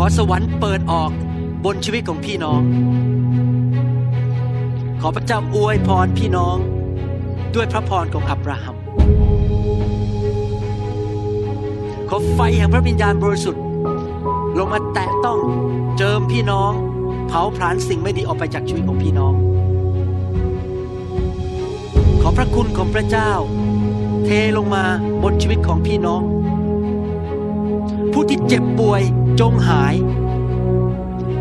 ขอสวรรค์เปิดออกบนชีวิตของพี่น้อง ขอพระเจ้าอวยพรพี่น้องด้วยพระพรของอับราฮัม ขอไฟแห่งพระวิญญาณบริสุทธิ์ ลงมาแตะต้องเจิมพี่น้อง เผาผลาญสิ่งไม่ดีออกไปจากชีวิตของพี่น้อง ขอพระคุณของพระเจ้า เทลงมาบนชีวิตของพี่น้อง ผู้ที่เจ็บป่วยจงหาย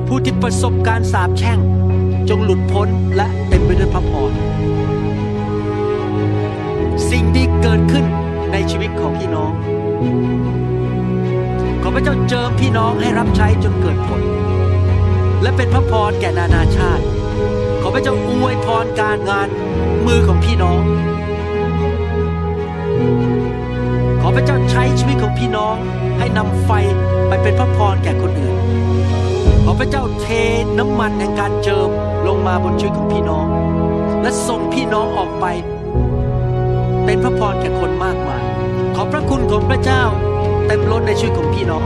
ผู้ที่ประสบการสาปแช่ง จงหลุดพ้นและเต็มไปด้วยพระพรสิ่งดีเกิดขึ้นในชีวิตของพี่น้อง ขอพระเจ้าเจิมพี่น้องให้รับใช้จนเกิดผล และเป็นพระพรแก่นานาชาติ ขอพระเจ้าอวยพรการงานมือของพี่น้อง พระเจ้าใช้ชีวิตของพี่น้องให้นำไฟไปเป็นพระพรแก่คนอื่น ขอพระเจ้าเทน้ำมันแห่งการเจิมลงมาบนชีวิตของพี่น้อง และส่งพี่น้องออกไป เป็นพระพรแก่คนมากมาย ขอพระคุณของพระเจ้าเต็มล้นในชีวิตของพี่น้อง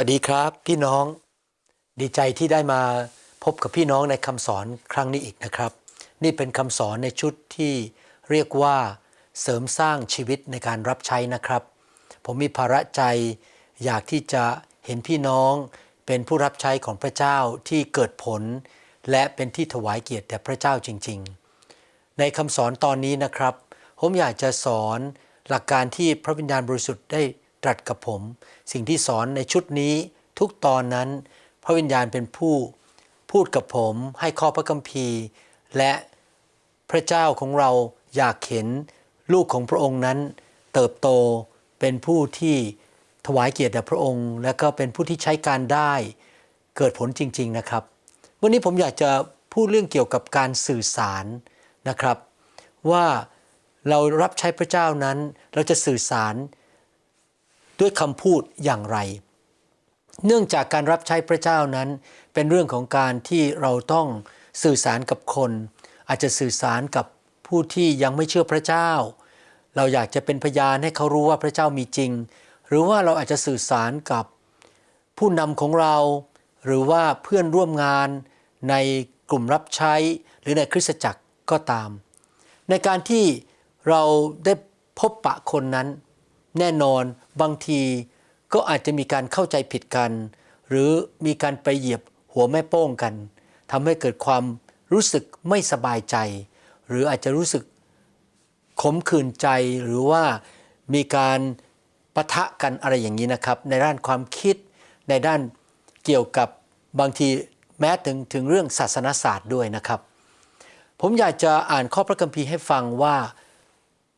วัสดีครับพี่น้องดีใจที่ได้มาพบกับพี่น้องในคำสอนครั้งนี้อีกนะครับ นี่เป็นคำสอนในชุดที่เรียกว่าเสริมสร้างชีวิตในการรับใช้นะครับ ผมมีภาระใจ อยากที่จะเห็นพี่น้องเป็นผู้รับใช้ของพระเจ้าที่เกิดผล และเป็นที่ถวายเกียรติแด่พระเจ้าจริง ๆ ในคำสอนตอนนี้นะครับ ผมอยากจะสอนหลักการที่พระวิญญาณบริสุทธิ์ได้ ตรัสกับผม สิ่งที่สอนในชุดนี้ทุกตอนนั้น พระวิญญาณเป็นผู้พูดกับผมให้ข้อพระคัมภีร์ และพระเจ้าของเราอยากเห็นลูกของพระองค์นั้น เติบโตเป็นผู้ที่ถวายเกียรติแด่พระองค์ และก็เป็นผู้ที่ใช้การได้เกิดผลจริง ๆนะครับ วันนี้ผมอยากจะพูดเรื่องเกี่ยวกับการสื่อสารนะครับ ว่าเรารับใช้พระเจ้านั้นเราจะสื่อสาร ด้วยคำพูดอย่างไร เนื่องจากการรับใช้พระเจ้านั้น เป็นเรื่องของการที่เราต้องสื่อสารกับคน อาจจะสื่อสารกับผู้ที่ยังไม่เชื่อพระเจ้า เราอยากจะเป็นพยานให้เขารู้ว่าพระเจ้ามีจริง หรือว่าเราอาจจะสื่อสารกับผู้นำของเรา หรือว่าเพื่อนร่วมงานในกลุ่มรับใช้หรือในคริสตจักรก็ตาม ในการที่เราได้พบปะคนนั้น แน่นอน บางทีก็อาจจะมีการเข้าใจผิดกัน หรือมีการไปเหยียบหัวแม่โป้งกันทำให้เกิดความรู้สึกไม่สบายใจ หรืออาจจะรู้สึกขมขื่นใจหรือว่ามีการปะทะกันอะไรอย่างนี้นะครับ ในด้านความคิดในด้านเกี่ยวกับบางทีแม้ถึงถึงเรื่องศาสนศาสตร์ด้วยนะครับ ผมอยากจะอ่านข้อพระคัมภีร์ให้ฟังว่า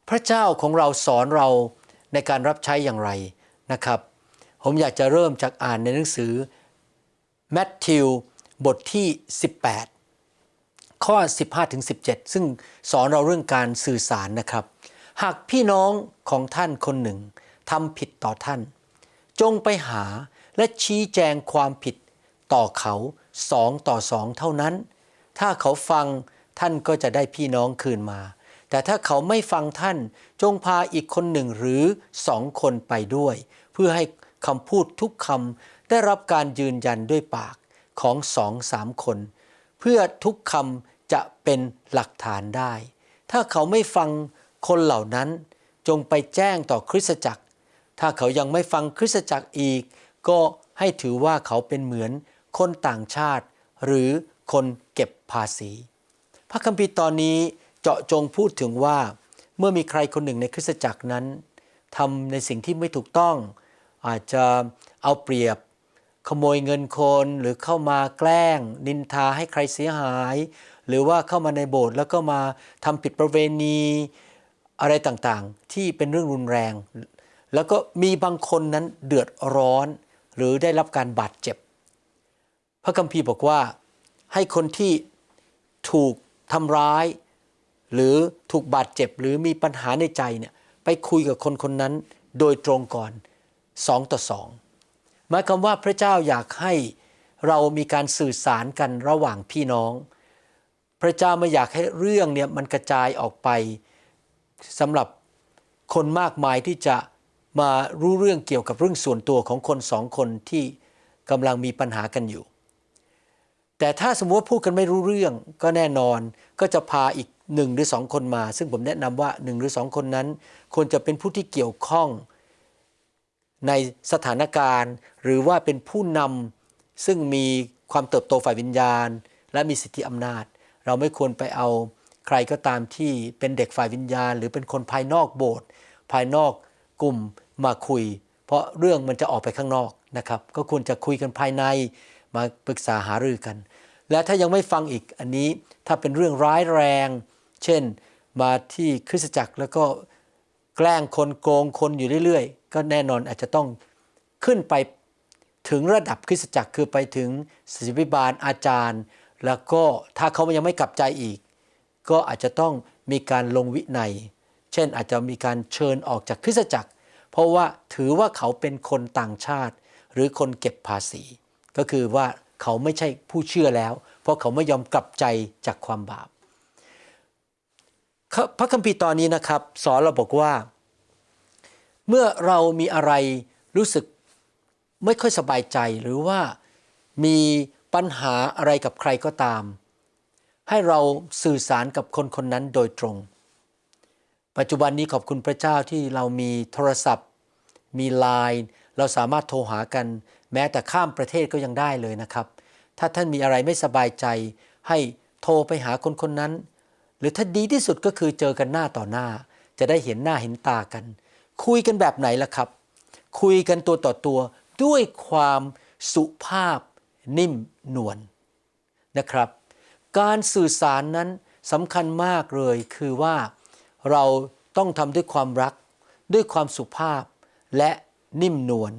พระเจ้าของเราสอนเรา ในการรับใช้อย่างไรนะครับ ผมอยากจะเริ่มจากอ่านในหนังสือแมทธิวบทที่ 18 ข้อ 15ถึง17 ซึ่งสอนเราเรื่องการสื่อสารนะครับ หากพี่น้องของท่านคนหนึ่งทำผิดต่อท่าน จงไปหาและชี้แจงความผิดต่อเขาสองต่อสองเท่านั้น ถ้าเขาฟังท่านก็จะได้พี่น้องคืนมา แต่ถ้าเขาไม่ฟังท่าน จงพาอีกคนหนึ่งหรือสองคนไปด้วย เพื่อให้คำพูดทุกคำได้รับการยืนยันด้วยปากของสองสามคน เพื่อทุกคำจะเป็นหลักฐานได้ ถ้าเขาไม่ฟังคนเหล่านั้น จงไปแจ้งต่อคริสตจักร ถ้าเขายังไม่ฟังคริสตจักรอีก ก็ให้ถือว่าเขาเป็นเหมือนคนต่างชาติ หรือคนเก็บภาษี พระคัมภีร์ตอนนี้เจาะจงพูดถึงว่า เมื่อมีใครคนหนึ่งในคริสตจักรนั้นทำในสิ่งที่ไม่ถูกต้อง อาจจะเอาเปรียบ ขโมยเงินคนหรือเข้ามาแกล้ง นินทาให้ใครเสียหาย หรือว่าเข้ามาในโบสถ์แล้วก็มาทำผิดประเวณีอะไรต่างๆ ที่เป็นเรื่องรุนแรง แล้วก็มีบางคนนั้นเดือดร้อน หรือได้รับการบาดเจ็บ พระคัมภีร์บอกว่าให้คนที่ถูกทำร้าย หรือถูกบาดเจ็บหรือมีปัญหาในใจเนี่ยไปคุยกับคนคนนั้นโดยตรงก่อนสองต่อสองหมายความว่าพระเจ้าอยากให้เรามีการสื่อสารกันระหว่างพี่น้อง พระเจ้าไม่อยากให้เรื่องเนี่ยมันกระจายออกไปสำหรับคนมากมายที่จะมารู้เรื่องเกี่ยวกับเรื่องส่วนตัวของคนสองคนที่กำลังมีปัญหากันอยู่ แต่ถ้าสมมติว่าพูดกันไม่รู้เรื่องก็แน่นอนก็จะพาอีก หนึ่งหรือสองคนมา ซึ่งผมแนะนำว่าหนึ่งหรือสองคนนั้น ควรจะเป็นผู้ที่เกี่ยวข้องในสถานการณ์ หรือว่าเป็นผู้นำซึ่งมีความเติบโตฝ่ายวิญญาณ และมีสิทธิอำนาจ เราไม่ควรไปเอาใครก็ตามที่เป็นเด็กฝ่ายวิญญาณ หรือเป็นคนภายนอกโบสถ์ภายนอกกลุ่มมาคุย เพราะเรื่องมันจะออกไปข้างนอกนะครับก็ควรจะคุยกันภายในมาปรึกษาหารือกัน และถ้ายังไม่ฟังอีกอันนี้ถ้าเป็นเรื่องร้ายแรง เช่นมาที่คริสตจักรแล้วก็แกล้งคนโกงคนอยู่เรื่อยๆ ก็แน่นอนอาจจะต้องขึ้นไปถึงระดับคริสตจักรคือไปถึงศิษยพิบาลอาจารย์ แล้วก็ถ้าเขายังไม่กลับใจอีก ก็อาจจะต้องมีการลงวินัย เช่นอาจจะมีการเชิญออกจากคริสตจักร เพราะว่าถือว่าเขาเป็นคนต่างชาติ หรือคนเก็บภาษี ก็คือว่าเขาไม่ใช่ผู้เชื่อแล้ว เพราะเขาไม่ยอมกลับใจจากความบาป พระคัมภีร์ตอนนี้นะครับ สอนเราบอกว่า เมื่อเรามีอะไรรู้สึกไม่ค่อยสบายใจหรือว่ามีปัญหาอะไรกับใครก็ตาม ให้เราสื่อสารกับคนคนนั้นโดยตรง ปัจจุบันนี้ขอบคุณพระเจ้าที่เรามีโทรศัพท์ มีไลน์เราสามารถโทรหากัน แม้แต่ข้ามประเทศก็ยังได้เลยนะครับ ถ้าท่านมีอะไรไม่สบายใจ ให้โทรไปหาคนคนนั้น หรือถ้าดีที่สุดก็คือเจอกันหน้าต่อหน้า จะได้เห็นหน้าเห็นตากัน คุยกันแบบไหนล่ะครับ คุยกันตัวต่อตัวด้วยความสุภาพนิ่มนวลนะครับ การสื่อสารนั้นสำคัญมากเลยคือว่าเราต้องทำด้วยความรัก ด้วยความสุภาพและนิ่มนวล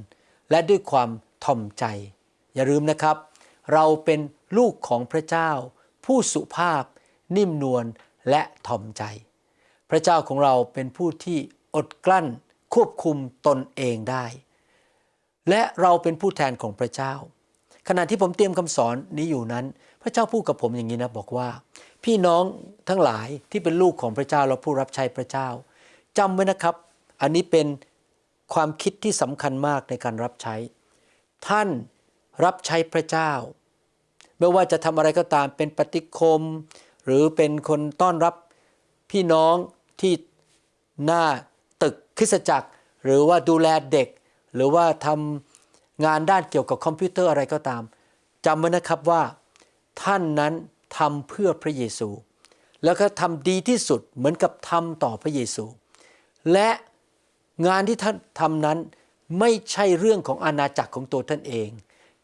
และด้วยความทอมใจ อย่าลืมนะครับ เราเป็นลูกของพระเจ้า ผู้สุภาพนิ่มนวล และทอมใจ พระเจ้าของเราเป็นผู้ที่อดกลั้นควบคุมตนเองได้ และเราเป็นผู้แทนของพระเจ้า ขณะที่ผมเตรียมคำสอนนี้อยู่นั้น พระเจ้าพูดกับผมอย่างนี้นะบอกว่า พี่น้องทั้งหลายที่เป็นลูกของพระเจ้าและผู้รับใช้พระเจ้าจำไว้นะครับ อันนี้เป็นความคิดที่สำคัญมากในการรับใช้ ท่านรับใช้พระเจ้า ไม่ว่าจะทำอะไรก็ตามเป็นปฏิคม หรือเป็นคนต้อนรับพี่น้องที่หน้าตึกคริสจักร หรือว่าดูแลเด็ก หรือว่าทำงานด้านเกี่ยวกับคอมพิวเตอร์อะไรก็ตามจำไว้นะครับว่าท่านนั้นทำเพื่อพระเยซู แล้วก็ทำดีที่สุดเหมือนกับทำต่อพระเยซู และงานที่ท่านทำนั้นไม่ใช่เรื่องของอาณาจักรของตัวท่านเอง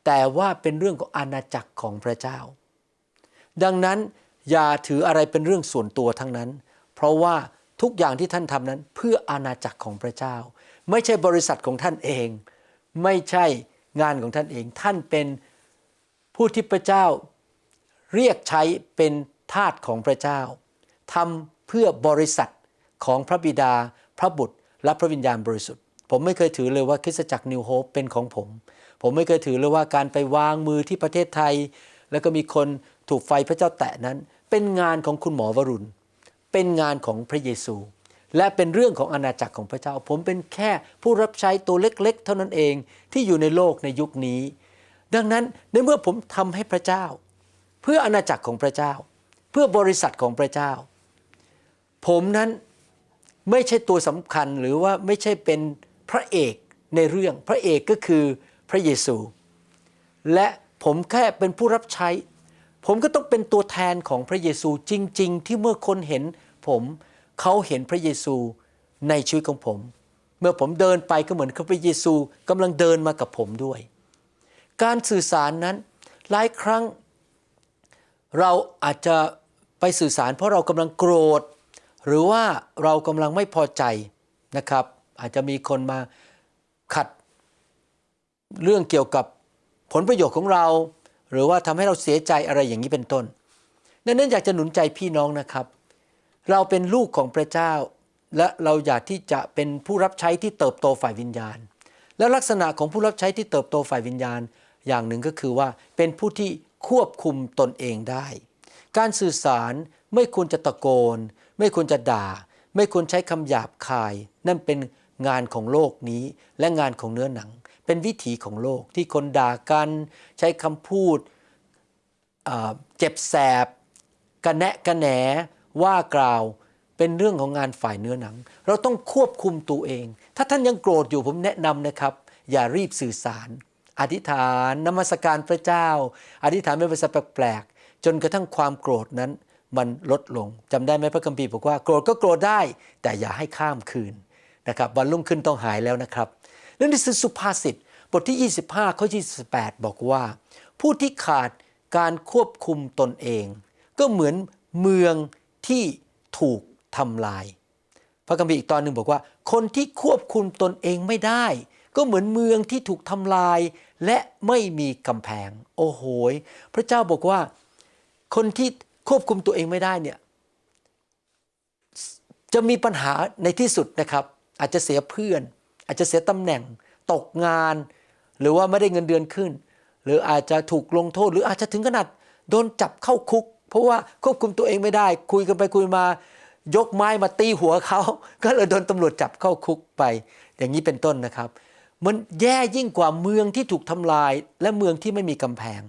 แต่ว่าเป็นเรื่องของอาณาจักรของพระเจ้า ดังนั้น อย่าถืออะไรเป็นเรื่องส่วนตัวทั้งนั้น เพราะว่าทุกอย่างที่ท่านทำนั้นเพื่ออาณาจักรของพระเจ้า ไม่ใช่บริษัทของท่านเอง ไม่ใช่งานของท่านเอง ท่านเป็นผู้ที่พระเจ้าเรียกใช้เป็นทาสของพระเจ้าทำเพื่อบริษัทของพระบิดา พระบุตร และพระวิญญาณบริสุทธิ์ ผมไม่เคยถือเลยว่าคริสตจักรนิวโฮปเป็นของผม ผมไม่เคยถือเลยว่าการไปวางมือที่ประเทศไทย แล้วก็มีคนถูกไฟพระเจ้าแตะนั้น เป็นงานของคุณหมอวรุณ เป็นงานของพระเยซู และเป็นเรื่องของอาณาจักรของพระเจ้า ผมเป็นแค่ผู้รับใช้ตัวเล็กๆ เท่านั้นเองที่อยู่ในโลกในยุคนี้ ดังนั้นในเมื่อผมทำให้พระเจ้า เพื่ออาณาจักรของพระเจ้า เพื่อบริษัทของพระเจ้า ผมนั้นไม่ใช่ตัวสำคัญหรือว่าไม่ใช่เป็นพระเอกในเรื่องพระเอกก็คือพระเยซู และผมแค่เป็นผู้รับใช้ ผมก็ต้องเป็นตัวแทนของพระเยซูจริง ๆ ที่เมื่อคนเห็นผมเขาเห็นพระเยซูในชีวิตของผม เมื่อผมเดินไปก็เหมือนกับพระเยซูกำลังเดินมากับผมด้วย การสื่อสารนั้นหลายครั้ง เราอาจจะไปสื่อสาร เพราะเรากำลังโกรธ หรือว่าเรากำลังไม่พอใจนะครับ อาจจะมีคนมาขัดเรื่องเกี่ยวกับผลประโยชน์ของเรา หรือว่าทำให้เราเสียใจอะไรอย่างนี้เป็นต้น ดังนั้นอยากจะหนุนใจพี่น้องนะครับ เราเป็นลูกของพระเจ้า และเราอยากที่จะเป็นผู้รับใช้ที่เติบโตฝ่ายวิญญาณ และลักษณะของผู้รับใช้ที่เติบโตฝ่ายวิญญาณ อย่างหนึ่งก็คือว่าเป็นผู้ที่ควบคุมตนเองได้ การสื่อสารไม่ควรจะตะโกน ไม่ควรจะด่า ไม่ควรใช้คำหยาบคาย นั่นเป็นงานของโลกนี้และงานของเนื้อหนัง เป็นวิถีของโลกที่คนด่ากันใช้คำพูดเจ็บแสบกระแนะกระแหนว่ากล่าวเป็นเรื่องของงานฝ่ายเนื้อหนัง เราต้องควบคุมตัวเอง ถ้าท่านยังโกรธอยู่ผมแนะนำนะครับ อย่ารีบสื่อสาร อธิษฐานนมัสการพระเจ้า อธิษฐานเป็นภาษาแปลกๆจนกระทั่งความโกรธนั้นมันลดลงจำได้ไหมพระคัมภีร์บอกว่าโกรธก็โกรธได้ แต่อย่าให้ข้ามคืนนะครับวันรุ่งขึ้นต้องหายแล้วนะครับ เรื่องนี้คือสุภาษิตบทที่ 25ข้อ28 บอกว่า ผู้ที่ขาดการควบคุมตนเอง ก็เหมือนเมืองที่ถูกทำลาย พระคัมภีร์อีกตอนหนึ่งบอกว่า คนที่ควบคุมตนเองไม่ได้ ก็เหมือนเมืองที่ถูกทำลาย และไม่มีกำแพง โอ้โหยพระเจ้าบอกว่า คนที่ควบคุมตัวเองไม่ได้เนี่ยจะมีปัญหาในที่สุดนะครับ อาจจะเสียเพื่อน อาจจะเสียตำแหน่งตกงาน หรือว่าไม่ได้เงินเดือนขึ้น หรืออาจจะถูกลงโทษ หรืออาจจะถึงขนาดโดนจับเข้าคุก เพราะว่าควบคุมตัวเองไม่ได้ คุยกันไปคุยมา ยกไม้มาตีหัวเขา ก็เลยโดนตำรวจจับเข้าคุกไป อย่างนี้เป็นต้นนะครับ มันแย่ยิ่งกว่าเมืองที่ถูกทำลายและเมืองที่ไม่มีกำแพง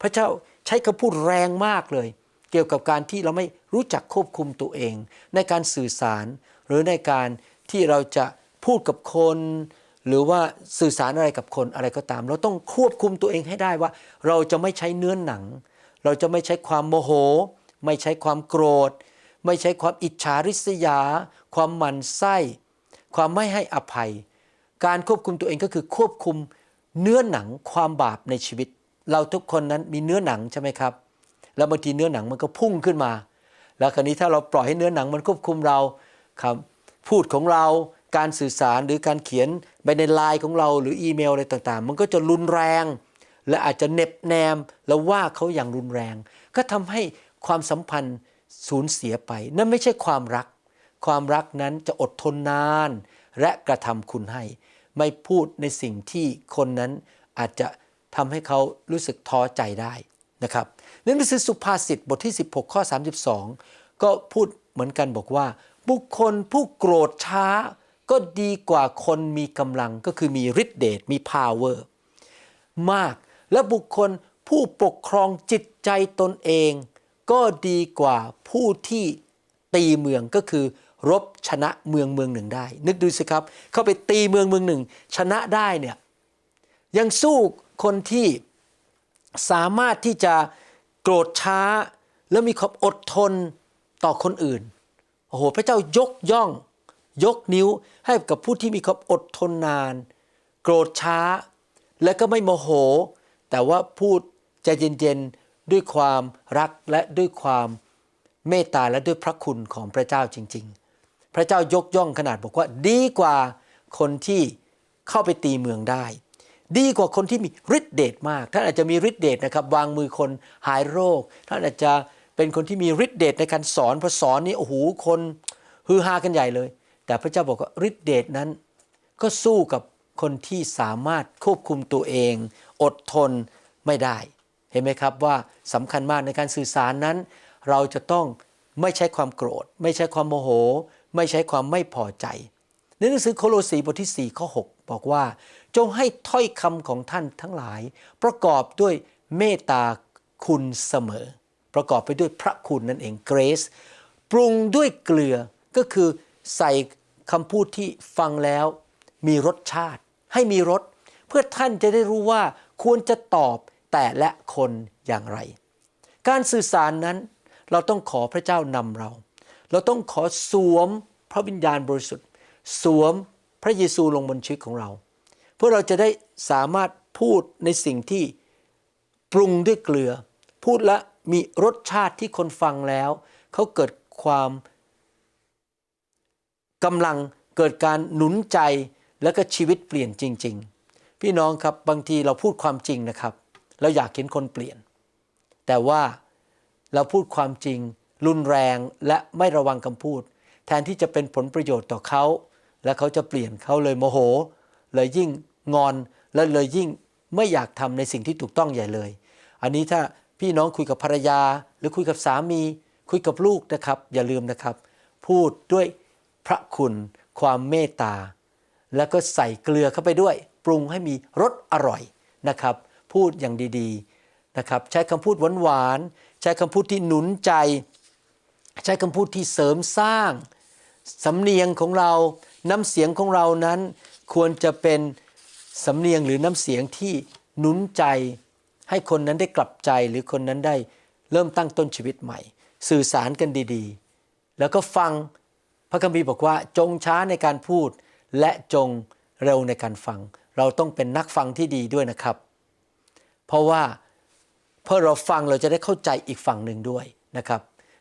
พระเจ้าใช้คำพูดแรงมากเลย เกี่ยวกับการที่เราไม่รู้จักควบคุมตัวเอง ในการสื่อสาร หรือในการที่เราจะ พูดกับคน หรือว่าสื่อสารอะไรกับคนอะไรก็ตาม เราต้องควบคุมตัวเองให้ได้ว่า เราจะไม่ใช้เนื้อหนัง เราจะไม่ใช้ความโมโห ไม่ใช้ความโกรธ ไม่ใช้ความอิจฉาริษยา ความหมั่นไส้ ความไม่ให้อภัย การควบคุมตัวเองก็คือควบคุมเนื้อหนังความบาปในชีวิต เราทุกคนนั้นมีเนื้อหนังใช่ไหมครับ แล้วบางทีเนื้อหนังมันก็พุ่งขึ้นมา แล้วคราวนี้ถ้าเราปล่อยให้เนื้อหนังมันควบคุมเราครับพูดของเรา การสื่อสารหรือการเขียนไปในไลน์ของเราหรืออีเมลอะไรต่างๆ มันก็จะรุนแรง และอาจจะเน็บแนมแล้วว่าเขาอย่างรุนแรง ก็ทำให้ความสัมพันธ์สูญเสียไป นั่นไม่ใช่ความรัก ความรักนั้นจะอดทนนาน และกระทำคุณให้ ไม่พูดในสิ่งที่คนนั้นอาจจะทำให้เขารู้สึกท้อใจได้นะครับในหนังสือสุภาษิตบทที่ 16 ข้อ 32 ก็พูดเหมือนกันบอกว่า บุคคลผู้โกรธช้า ก็ดีกว่าคนมีกำลังก็คือมีฤทธิเดชมี power มากและบุคคลผู้ปกครองจิตใจตนเอง ก็ดีกว่าผู้ที่ตีเมืองก็คือ รบชนะเมืองเมืองหนึ่งได้ นึกดูสิครับ เข้าไปตีเมืองเมืองหนึ่ง ชนะได้เนี่ยยังสู้คนที่สามารถที่จะโกรธช้า และมีความอดทนต่อคนอื่นโอ้โหพระเจ้ายกย่อง ยกนิ้วให้กับผู้ที่มีความอดทนนาน โกรธช้า และก็ไม่โมโห แต่ว่าพูดใจเย็นๆ ด้วยความรักและด้วยความเมตตาและด้วยพระคุณของพระเจ้าจริง ๆ พระเจ้ายกย่องขนาดบอกว่าดีกว่าคนที่เข้าไปตีเมืองได้ ดีกว่าคนที่มีฤทธิเดชมากท่านอาจจะมีฤทธิเดชนะครับวางมือคนหายโรคท่านอาจจะเป็นคนที่มีฤทธิเดชในการสอนพอสอนนี่โอ้โหคนฮือฮากันใหญ่เลย แต่พระเจ้าบอกว่าฤทธิเดชนั้น ก็สู้กับคนที่สามารถควบคุมตัวเอง อดทนไม่ได้ เห็นไหมครับว่าสำคัญมากในการสื่อสารนั้น เราจะต้องไม่ใช้ความโกรธ ไม่ใช้ความโมโห ไม่ใช้ความไม่พอใจ ในหนังสือโคโลสีบทที่4ข้อ6บอกว่า จงให้ถ้อยคำของท่านทั้งหลาย ประกอบด้วยเมตตาคุณเสมอ ประกอบไปด้วยพระคุณนั่นเอง grace ปรุงด้วยเกลือก็คือ ใส่คำพูดที่ฟังแล้วมีรสชาติ ให้มีรสเพื่อท่านจะได้รู้ว่าควรจะตอบแต่ละคนอย่างไร การสื่อสารนั้นเราต้องขอพระเจ้านำเรา เราต้องขอสวมพระวิญญาณบริสุทธิ์ สวมพระเยซูลงบนชีวิตของเรา เพื่อเราจะได้สามารถพูดในสิ่งที่ปรุงด้วยเกลือ พูดและมีรสชาติที่คนฟังแล้ว เขาเกิดความ กำลังเกิดการหนุนใจแล้วก็ชีวิตเปลี่ยนจริง ๆ พี่น้องครับบางทีเราพูดความจริงนะครับเราอยากเห็นคนเปลี่ยน แต่ว่าเราพูดความจริง รุนแรงและไม่ระวังคำพูด แทนที่จะเป็นผลประโยชน์ต่อเขา และเขาจะเปลี่ยนเขาเลยโมโห เลยยิ่งงอนและเลยยิ่งไม่อยากทำในสิ่งที่ถูกต้องใหญ่เลย อันนี้ถ้าพี่น้องคุยกับภรรยา หรือคุยกับสามี คุยกับลูกนะครับ อย่าลืมนะครับ พูดด้วย พระคุณ ความเมตตา แล้วก็ใส่เกลือเข้าไปด้วย ปรุงให้มีรสอร่อยนะครับ พูดอย่างดีๆนะครับ ใช้คำพูดหวานๆใช้คำพูดที่หนุนใจ ใช้คำพูดที่เสริมสร้าง สำเนียงของเราน้ำเสียงของเรานั้น ควรจะเป็นสำเนียงหรือน้ำเสียงที่หนุนใจ ให้คนนั้นได้กลับใจหรือคนนั้นได้เริ่มตั้งต้นชีวิตใหม่ สื่อสารกันดีๆ แล้วก็ฟัง พระคัมภีร์บอกว่าจงช้าในการพูดและจงเร็วในการฟัง เราต้องเป็นนักฟังที่ดีด้วยนะครับ เพราะว่าเพื่อเราฟังเราจะได้เข้าใจอีกฝั่งหนึ่งด้วยนะครับ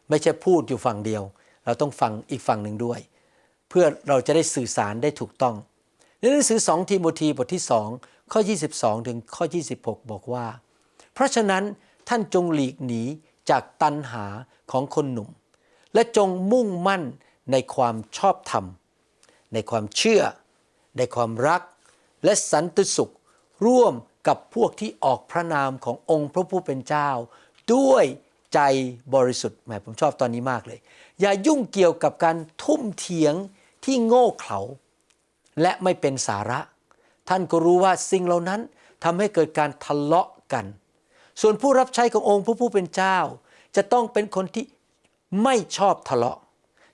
ไม่ใช่พูดอยู่ฝั่งเดียว เราต้องฟังอีกฝั่งหนึ่งด้วย เพื่อเราจะได้สื่อสารได้ถูกต้องในหนังสือ 2 ทีโมธีบทที่ 2 ข้อ 22 ถึงข้อ 26 บอกว่า เพราะฉะนั้นท่านจงหลีกหนีจากตันหาของคนหนุ่ม และจงมุ่งมั่น ในความชอบธรรม ในความเชื่อ ในความรัก และสันติสุข ร่วมกับพวกที่ออกพระนามขององค์พระผู้เป็นเจ้า ด้วยใจบริสุทธิ์แหมผมชอบตอนนี้มากเลย อย่ายุ่งเกี่ยวกับการทุ่มเถียงที่โง่เขลาและไม่เป็นสาระ ท่านก็รู้ว่าสิ่งเหล่านั้นทำให้เกิดการทะเลาะกัน ส่วนผู้รับใช้ขององค์พระผู้เป็นเจ้า จะต้องเป็นคนที่ไม่ชอบทะเลาะ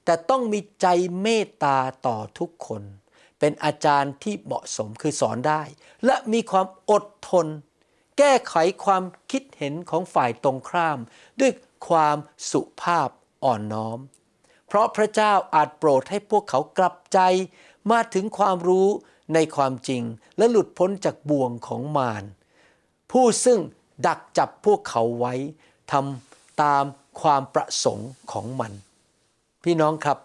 แต่ต้องมีใจเมตตาต่อทุกคน เป็นอาจารย์ที่เหมาะสมคือสอนได้ และมีความอดทน แก้ไขความคิดเห็นของฝ่ายตรงข้าม ด้วยความสุภาพอ่อนน้อม เพราะพระเจ้าอาจโปรดให้พวกเขากลับใจ มาถึงความรู้ในความจริง และหลุดพ้นจากบ่วงของมารผู้ซึ่งดักจับพวกเขาไว้ทำตามความประสงค์ของมัน พี่น้องครับ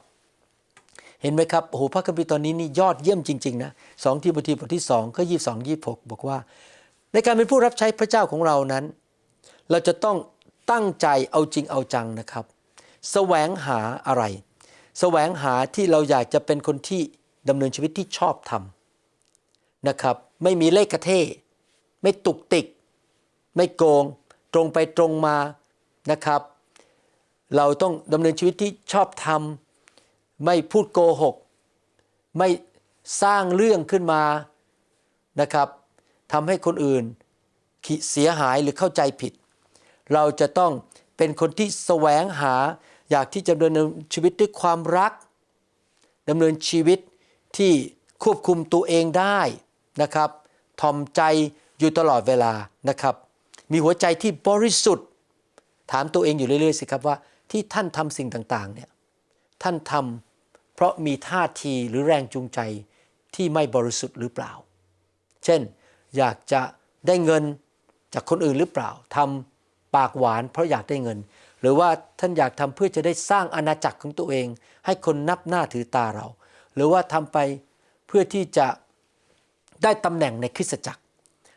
เห็นไหมครับโอ้โหพระคัมภีร์ตอนนี้นี่ยอดเยี่ยมจริง ๆ นะสองทีโมธีบทที่สองข้อยี่สองยี่หกบอกว่า ในการเป็นผู้รับใช้พระเจ้าของเรานั้น เราจะต้องตั้งใจเอาจริงเอาจังนะครับแสวงหาอะไรแสวงหาที่เราอยากจะเป็นคนที่ดำเนินชีวิตที่ชอบธรรมนะครับ ไม่มีเลขกระเทไม่ตุกติก ไม่โกง ตรงไปตรงมานะครับ เราต้องดำเนินชีวิตที่ชอบธรรม ไม่พูดโกหก ไม่สร้างเรื่องขึ้นมานะครับทำให้คนอื่นเสียหายหรือเข้าใจผิด เราจะต้องเป็นคนที่แสวงหาอยากที่จะดำเนินชีวิตด้วยความรักดำเนินชีวิตที่ควบคุมตัวเองได้นะครับทอมใจอยู่ตลอดเวลานะครับ มีหัวใจที่บริสุทธิ์ ถามตัวเองอยู่เรื่อยๆสิครับว่า ที่ท่านทำสิ่งต่างๆเนี่ยท่านทำเพราะมีท่าทีหรือแรงจูงใจที่ไม่บริสุทธิ์หรือเปล่า เช่น อยากจะได้เงินจากคนอื่นหรือเปล่าทำปากหวานเพราะอยากได้เงิน หรือว่าท่านอยากทำเพื่อจะได้สร้างอาณาจักรของตัวเอง ให้คนนับหน้าถือตาเรา หรือว่าทำไปเพื่อที่จะได้ตำแหน่งในคริสตจักร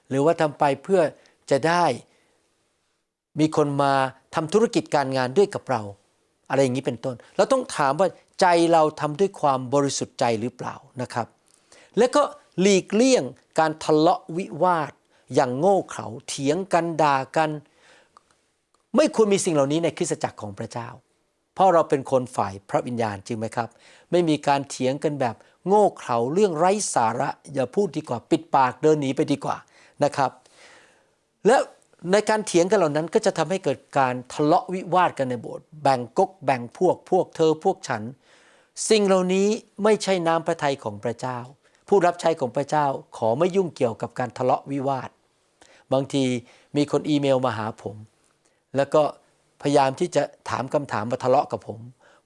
หรือว่าทำไปเพื่อจะได้มีคนมา ทำธุรกิจการงานด้วยกับเรา อะไรอย่างนี้เป็นต้น เราต้องถามว่าใจเราทำด้วยความบริสุทธิ์ใจหรือเปล่านะครับ แล้วก็หลีกเลี่ยงการทะเลาะวิวาท อย่างโง่เขลาเถียงกันด่ากัน ไม่ควรมีสิ่งเหล่านี้ในคริสตจักรของพระเจ้า เพราะเราเป็นคนฝ่ายพระวิญญาณจริงไหมครับ ไม่มีการเถียงกันแบบโง่เขลาเรื่องไร้สาระ อย่าพูดดีกว่า ปิดปากเดินหนีไปดีกว่านะครับ และ ในการเถียงกันเหล่านั้นก็จะทำให้เกิดการทะเลาะวิวาทกันในโบสถ์แบ่งกกแบ่งพวกพวกเธอพวกฉัน สิ่งเหล่านี้ไม่ใช่น้ำพระทัยของพระเจ้า ผู้รับใช้ของพระเจ้าขอไม่ยุ่งเกี่ยวกับการทะเลาะวิวาท บางทีมีคนอีเมลมาหาผม แล้วก็พยายามที่จะถามคำถามมาทะเลาะกับผม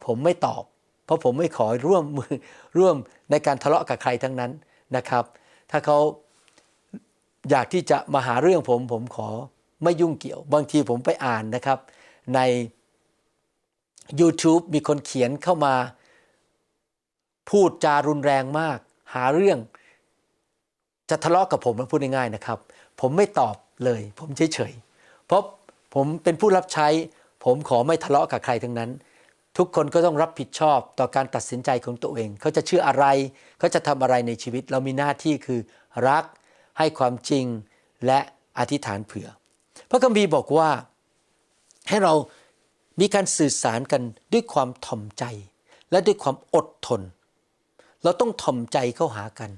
ผมไม่ตอบ เพราะผมไม่ขอร่วมมือร่วมในการทะเลาะกับใครทั้งนั้นนะครับ ถ้าเขาอยากที่จะมาหาเรื่องผมผมขอ ไม่ยุ่งเกี่ยว บางทีผมไปอ่านนะครับ ใน YouTube มีคนเขียนเข้ามา พูดจารุนแรงมาก หาเรื่อง จะทะเลาะกับผมพูดง่ายๆนะครับ ผมไม่ตอบเลย ผมเฉยๆเพราะผมเป็นผู้รับใช้ ผมขอไม่ทะเลาะกับใครทั้งนั้น ทุกคนก็ต้องรับผิดชอบต่อการตัดสินใจของตัวเอง เขาจะเชื่ออะไร เขาจะทำอะไรในชีวิต เรามีหน้าที่คือรักให้ความจริงและอธิษฐานเผื่อ พระคัมภีร์บอกว่าให้เรามีการสื่อสารกันด้วยความถ่อมใจ และด้วยความอดทน เราต้องถ่อมใจเข้าหากัน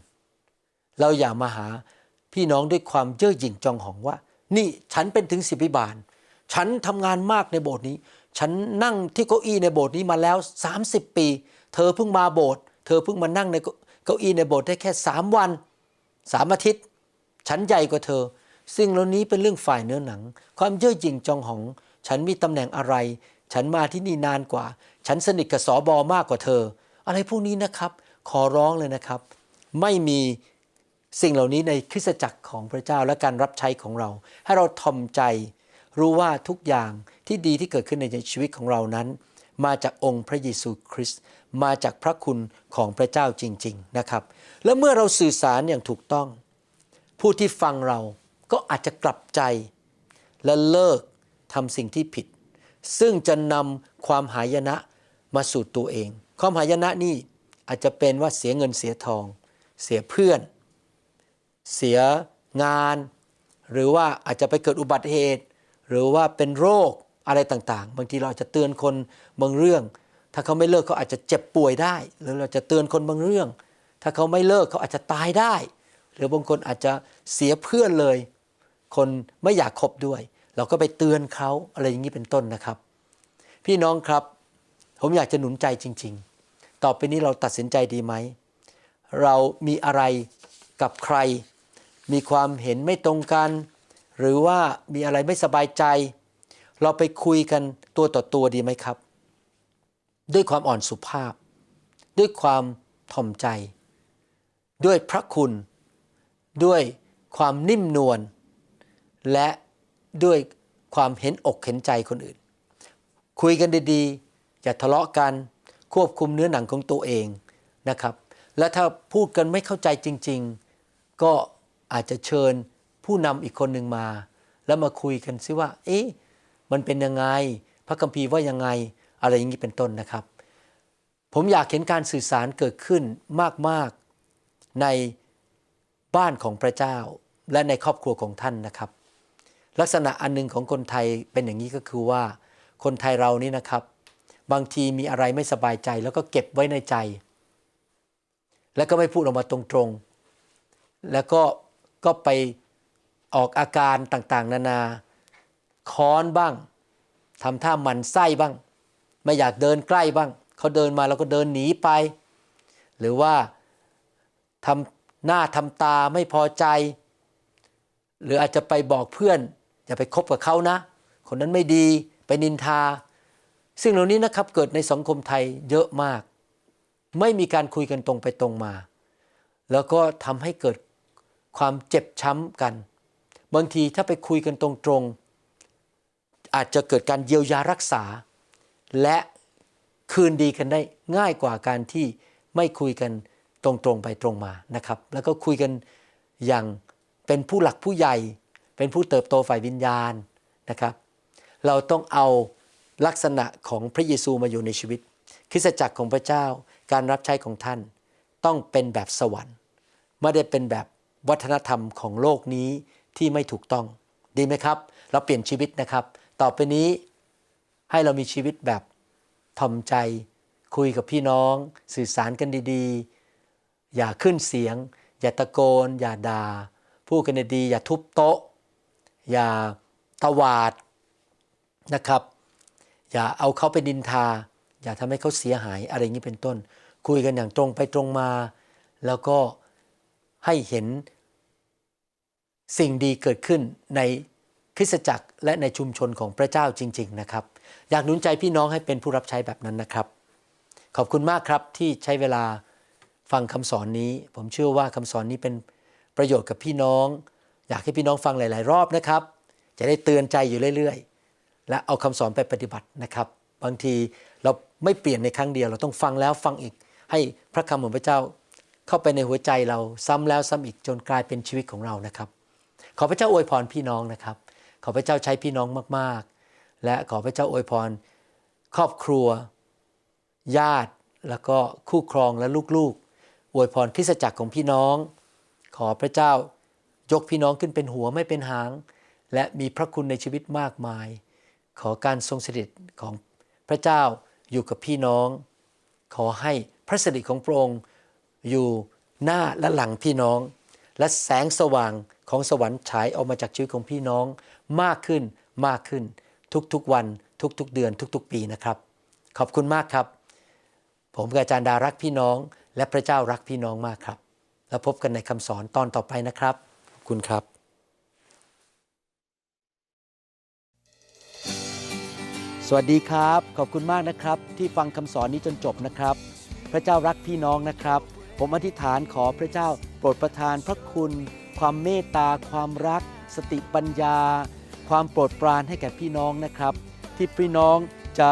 เราอย่ามาหาพี่น้องด้วยความเย่อหยิ่งจองหองว่า นี่ฉันเป็นถึงสิบิบาล ฉันทำงานมากในโบสถ์นี้ ฉันนั่งที่เก้าอี้ในโบสถ์นี้มาแล้ว 30 ปี เธอเพิ่งมาโบสถ์เธอเพิ่งมานั่งในเก้าอี้ในโบสถ์ได้แค่3วัน3อาทิตย์ ฉันใหญ่กว่าเธอ สิ่งเหล่านี้เป็นเรื่องฝ่ายเนื้อหนัง ความเย่อหยิ่งจองหอง ฉันมีตำแหน่งอะไร ฉันมาที่นี่นานกว่า ฉันสนิทกับสอบอมากกว่าเธอ อะไรพวกนี้นะครับ ขอร้องเลยนะครับ ไม่มีสิ่งเหล่านี้ในคริสตจักรของพระเจ้าและการรับใช้ของเรา ให้เราทอมใจรู้ว่าทุกอย่างที่ดีที่เกิดขึ้นในชีวิตของเรานั้น มาจากองค์พระเยซูคริสต์มาจากพระคุณของพระเจ้าจริง ๆนะครับ แล้วเมื่อเราสื่อสารอย่างถูกต้อง ผู้ที่ฟังเรา ก็อาจจะกลับใจและเลิกทำสิ่งที่ผิด ซึ่งจะนำความหายนะมาสู่ตัวเอง ความหายนะนี่อาจจะเป็นว่าเสียเงินเสียทอง เสียเพื่อน เสียงาน หรือว่าอาจจะไปเกิดอุบัติเหตุ หรือว่าเป็นโรคอะไรต่างๆ บางทีเราอาจจะเตือนคนบางเรื่อง ถ้าเขาไม่เลิกเขาอาจจะเจ็บป่วยได้ หรือเราจะเตือนคนบางเรื่อง ถ้าเขาไม่เลิกเขาอาจจะตายได้ หรือบางคนอาจจะเสียเพื่อนเลย คนไม่อยากคบด้วย เราก็ไปเตือนเขาอะไรอย่างนี้เป็นต้นนะครับ พี่น้องครับผมอยากจะหนุนใจจริง ๆ ต่อไปนี้เราตัดสินใจดีไหม เรามีอะไรกับใคร มีความเห็นไม่ตรงกัน หรือว่ามีอะไรไม่สบายใจ เราไปคุยกันตัวต่อตัวดีไหมครับ ด้วยความอ่อนสุภาพ ด้วยความถ่อมใจ ด้วยพระคุณ ด้วยความนิ่มนวล และด้วยความเห็นอกเห็นใจคนอื่น คุยกันดีๆ อย่าทะเลาะกันควบคุมเนื้อหนังของตัวเองนะครับ และถ้าพูดกันไม่เข้าใจจริง ๆ ก็อาจจะเชิญผู้นำอีกคนหนึ่งมา แล้วมาคุยกันซิว่า เอ๊ะมันเป็นยังไง พระคัมภีร์ว่ายังไงอะไรอย่างนี้เป็นต้นนะครับ ผมอยากเห็นการสื่อสารเกิดขึ้นมากๆในบ้านของพระเจ้าและในครอบครัวของท่านนะครับ ลักษณะอันหนึงของคนไทยเป็นอย่างนี้ก็คือว่า คนไทยเรานี่นะครับ บางทีมีอะไรไม่สบายใจ แล้วก็เก็บไว้ในใจ แล้วก็ไม่พูดออกมาตรงๆ แล้วก็ก็ไปออกอาการต่างๆ นานาค้อนบ้างทำท่าหมันไส้บ้าง ไม่อยากเดินใกล้บ้างเขาเดินมาเราก็เดินหนีไป หรือว่าทำหน้าทำตาไม่พอใจ หรืออาจจะไปบอกเพื่อน อย่าไปคบกับเขานะ คนนั้นไม่ดีไปนินทา ซึ่งเหล่านี้นะครับเกิดในสังคมไทยเยอะมาก ไม่มีการคุยกันตรงไปตรงมา แล้วก็ทำให้เกิดความเจ็บช้ำกัน บางทีถ้าไปคุยกันตรงๆ อาจจะเกิดการเยียวยารักษา และคืนดีกันได้ง่ายกว่าการที่ไม่คุยกันตรงๆไปตรงมานะครับ แล้วก็คุยกันอย่างเป็นผู้หลักผู้ใหญ่ เป็นผู้เติบโตฝ่ายวิญญาณนะครับ เราต้องเอาลักษณะของพระเยซูมาอยู่ในชีวิต คริสตจักรของพระเจ้าการรับใช้ของท่านต้องเป็นแบบสวรรค์ไม่ได้เป็นแบบวัฒนธรรมของโลกนี้ที่ไม่ถูกต้อง ดีไหมครับ เราเปลี่ยนชีวิตนะครับ ต่อไปนี้ให้เรามีชีวิตแบบทอมใจ คุยกับพี่น้อง สื่อสารกันดีๆ อย่าขึ้นเสียง อย่าตะโกน อย่าด่าพูดกันดีๆอย่าทุบโต๊ะ อย่าตวาดนะครับ อย่าเอาเขาไปดินทา อย่าทำให้เขาเสียหายอะไรอย่างนี้เป็นต้น คุยกันอย่างตรงไปตรงมา แล้วก็ให้เห็นสิ่งดีเกิดขึ้นในคริสตจักรและในชุมชนของพระเจ้าจริง ๆนะครับ อยากหนุนใจพี่น้องให้เป็นผู้รับใช้แบบนั้นนะครับ ขอบคุณมากครับที่ใช้เวลาฟังคำสอนนี้ ผมเชื่อว่าคำสอนนี้เป็นประโยชน์กับพี่น้อง อยากให้พี่น้องฟังหลาย ๆ รอบนะครับ จะได้เตือนใจอยู่เรื่อย ๆ และเอาคำสอนไปปฏิบัตินะครับ บางทีเราไม่เปลี่ยนในครั้งเดียว เราต้องฟังแล้วฟังอีก ให้พระคำของพระเจ้าเข้าไปในหัวใจเราซ้ำแล้วซ้ำอีกจนกลายเป็นชีวิตของเรานะครับ ขอพระเจ้าอวยพรพี่น้องนะครับ ขอพระเจ้าใช้พี่น้องมาก ๆ และขอพระเจ้าอวยพร ครอบครัว ญาติแล้วก็คู่ครองและลูก ๆ อวยพรคริสตจักรของพี่น้อง ขอพระเจ้า ยกพี่น้องขึ้นเป็นหัวไม่เป็นหาง และมีพระคุณในชีวิตมากมาย ขอการทรงสถิตของพระเจ้าอยู่กับพี่น้อง ขอให้พระสิริของพระองค์อยู่หน้าและหลังพี่น้อง และแสงสว่างของสวรรค์ฉายออกมาจากชีวิตของพี่น้องมากขึ้นมากขึ้น ทุกๆวันทุกๆเดือนทุกๆ ปีนะครับ ขอบคุณมากครับ ผมกับอาจารย์ดารักพี่น้อง และพระเจ้ารักพี่น้องมากครับ แล้วพบกันในคำสอนตอนต่อไปนะครับขอบ คุณครับสวัสดีครับ ขอบคุณมากนะครับ ที่ฟังคำสอนนี้จนจบนะครับ พระเจ้ารักพี่น้องนะครับ ผมอธิษฐานขอพระเจ้าโปรดประทานพระคุณ ความเมตตา ความรัก สติปัญญา ความโปรดปรานให้แก่พี่น้องนะครับ ที่พี่น้องจะ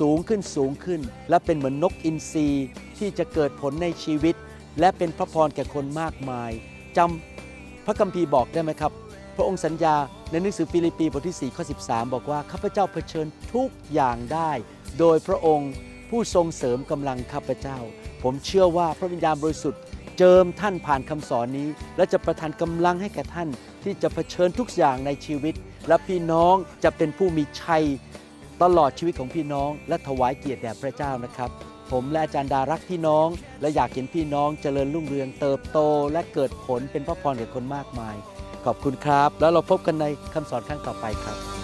สูงขึ้นสูงขึ้น และเป็นเหมือนนกอินทรีที่จะเกิดผลในชีวิต และเป็นพระพรแก่คนมากมายจำ พระคัมภีร์บอกได้ไหมครับ พระองค์สัญญาในหนังสือฟิลิปปีบทที่ 4 ข้อ 13 บอกว่าข้าพเจ้าเผชิญทุกอย่างได้ โดยพระองค์ผู้ทรงเสริมกำลังข้าพเจ้า ผมเชื่อว่าพระวิญญาณบริสุทธิ์เจิมท่านผ่านคำสอนนี้ และจะประทานกำลังให้แก่ท่าน ที่จะเผชิญทุกอย่างในชีวิต และพี่น้องจะเป็นผู้มีชัย ตลอดชีวิตของพี่น้องและถวายเกียรติแด่พระเจ้านะครับ ผมและอาจารย์ดารักพี่น้อง และอยากเห็นพี่น้องเจริญรุ่งเรืองเติบโต และเกิดผลเป็นพระพรแก่คนมากมาย ขอบคุณครับ แล้วเราพบกันในคำสอนครั้งต่อไปครับ